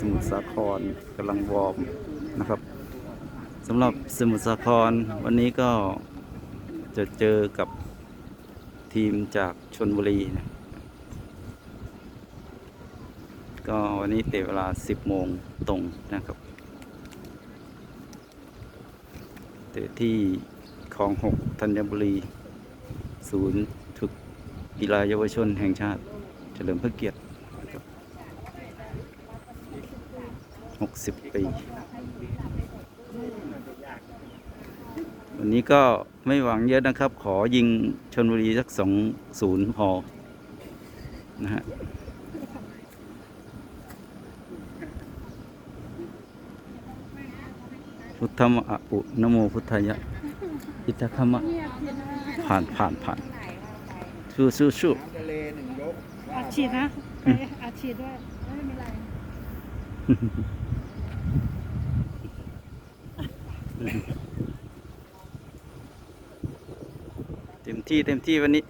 สมุทรสาครกำลังวอร์มนะครับสำหรับสมุทรสาครวันนี้ก็จะเจอกับทีมจากชนบุรีนะก็วันนี้เตะเวลา 10 โมงตรงนะครับ เตะที่คลอง 6 ธัญบุรี ศูนย์ฝึกกีฬาเยาวชนแห่งชาติ เฉลิมพระเกียรตินะครับ 60ปี วันนี้ก็ไม่หวังเยอะนะครับ ขอยิงชนบุรีสักสองศูนย์พอ นะฮะพุทธมะอุนโมพุทธายะ อิทธคมะ ผ่านผ่านผ่านสู้สู้สู้ทะเลหนึ่งยกอัดฉีดนะไปอัดฉีดด้วยไม่เป็นไร เต็มที่เต็มที่วันนี้